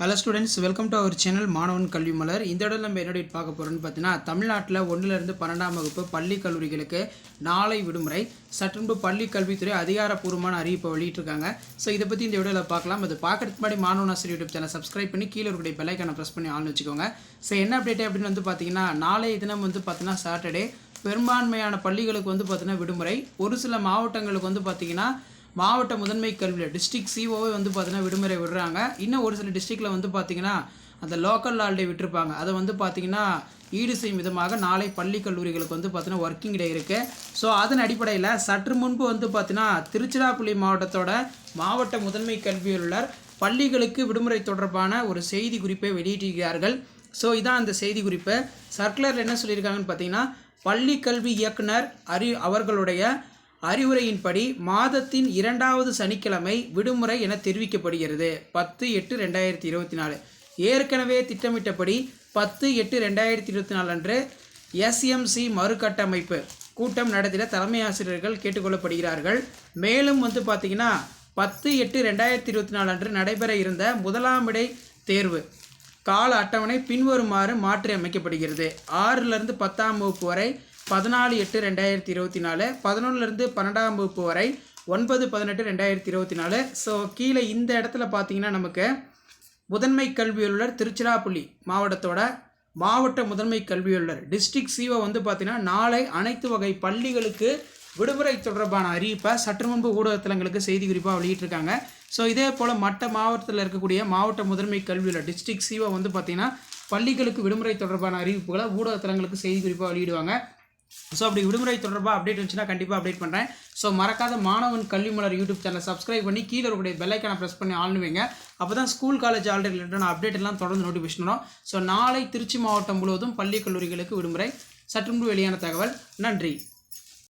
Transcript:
Hello students welcome to our channel Maanavan Kalvi Malar இந்த இடம் நம்ம என்னோட பார்க்க போகிறோம்னு பார்த்தீங்கன்னா தமிழ்நாட்டில் ஒன்றிலிருந்து பன்னெண்டாம் வகுப்பு பள்ளி கல்லூரிகளுக்கு நாளை விடுமுறை. சற்றுமுன்பு பள்ளி கல்வித்துறை அதிகாரப்பூர்வமான அறிவிப்பை வெளியிட்டிருக்காங்க. ஸோ இதை பற்றி இந்த வீடியோவில் பார்க்கலாம். அது பார்க்குறதுக்கு முன்னாடி மாணவன் ஆசிரியர் யூடியூப் சேனல் சப்ஸ்கிரைப் பண்ணி கீழே இருக்கக்கூடிய பெல்லைக்கான ப்ரெஸ் பண்ணி ஆன் வச்சுக்கோங்க. ஸோ என்ன அப்டேட் அப்படின்னு வந்து பார்த்தீங்கன்னா நாளைய தினம் வந்து பார்த்தீங்கன்னா சாட்டர்டே பெரும்பான்மையான பள்ளிகளுக்கு வந்து பார்த்தீங்கன்னா விடுமுறை. ஒரு சில மாவட்டங்களுக்கு வந்து பார்த்தீங்கன்னா மாவட்ட முதன்மை கல்வியில் டிஸ்ட்ரிக் சிஓவே வந்து பார்த்தீங்கன்னா விடுமுறை விடுறாங்க. இன்னும் ஒரு சில டிஸ்ட்ரிக்டில் வந்து பார்த்தீங்கன்னா அந்த லோக்கல் ஹாலிடே விட்டுருப்பாங்க. அதை வந்து பார்த்தீங்கன்னா ஈடு செய்யும் விதமாக நாளை பள்ளி கல்லூரிகளுக்கு வந்து பார்த்தீங்கன்னா ஒர்க்கிங் டே இருக்குது ஸோ அதன் அடிப்படையில் சற்று முன்பு வந்து பார்த்தீங்கன்னா திருச்சிராப்பள்ளி மாவட்டத்தோட மாவட்ட முதன்மை கல்வியாளர் பள்ளிகளுக்கு விடுமுறை தொடர்பான ஒரு செய்தி குறிப்பை வெளியிட்டிருக்கிறார்கள். ஸோ இதான் அந்த செய்தி குறிப்பு. சர்க்குலரில் என்ன சொல்லியிருக்காங்கன்னு பார்த்தீங்கன்னா பள்ளி கல்வி இயக்குனர் அறி அவர்களுடைய அறிவுரையின்படி மாதத்தின் இரண்டாவது சனிக்கிழமை விடுமுறை என தெரிவிக்கப்படுகிறது. பத்து எட்டு ரெண்டாயிரத்தி இருபத்தி நாலு. ஏற்கனவே திட்டமிட்டபடி பத்து எட்டு ரெண்டாயிரத்தி இருபத்தி நாலு அன்று எஸ்எம்சி மறுகட்டமைப்பு கூட்டம் நடத்திட தலைமை ஆசிரியர்கள் கேட்டுக்கொள்ளப்படுகிறார்கள். மேலும் வந்து பார்த்தீங்கன்னா பத்து எட்டு ரெண்டாயிரத்தி இருபத்தி நாலு அன்று நடைபெற இருந்த முதலாம் இடை தேர்வு கால அட்டவணை பின்வருமாறு மாற்றி அமைக்கப்படுகிறது. ஆறிலிருந்து பத்தாம் வகுப்பு வரை பதினாலு எட்டு ரெண்டாயிரத்தி இருபத்தி நாலு பதினொன்றுலேருந்து பன்னெண்டாம் வகுப்பு வரை ஒன்பது பதினெட்டு ரெண்டாயிரத்தி இருபத்தி நாலு. ஸோ கீழே இந்த இடத்துல பார்த்தீங்கன்னா நமக்கு முதன்மை கல்வியாளர் திருச்சிராப்பள்ளி மாவட்டத்தோட மாவட்ட முதன்மை கல்வியாளர் டிஸ்ட்ரிக்ட் சிஓ வந்து பார்த்திங்கன்னா நாளை அனைத்து வகை பள்ளிகளுக்கு விடுமுறை தொடர்பான அறிவிப்பை சற்று முன்பு ஊடகத்தலங்களுக்கு செய்தி குறிப்பாக வெளியிட்டிருக்காங்க. ஸோ இதே போல் மற்ற மாவட்டத்தில் இருக்கக்கூடிய மாவட்ட முதன்மை கல்வியாளர் டிஸ்ட்ரிக்ட் சிஓ வந்து பார்த்திங்கன்னா பள்ளிகளுக்கு விடுமுறை தொடர்பான அறிவிப்புகளை ஊடகத்தலங்களுக்கு செய்தி குறிப்பாக வெளியிடுவாங்க. ஸோ அப்படி விடுமுறை தொடர்பாக அப்டேட் இருந்துச்சுன்னா கண்டிப்பாக அப்டேட் பண்ணுறேன் ஸோ மறக்காத மாணவன் கல்வி மலர் யூடியூப் சேனலை சப்ஸ்கிரைப் பண்ணி கீழே இருக்கக்கூடிய பெல்லைக்கான ப்ரெஸ் பண்ணி ஆளுவீங்க வைங்க. அப்போ தான் ஸ்கூல் காலேஜ் ஆல்ரெடி ரிலேட்டடான அப்டேட் எல்லாம் தொடர்ந்து நோட்டிஃபிகேஷன் வரும். ஸோ நாளை திருச்சி மாவட்டம் முழுவதும் பள்ளி கல்லூரிகளுக்கு விடுமுறை. சற்று முன்பு வெளியான தகவல். நன்றி.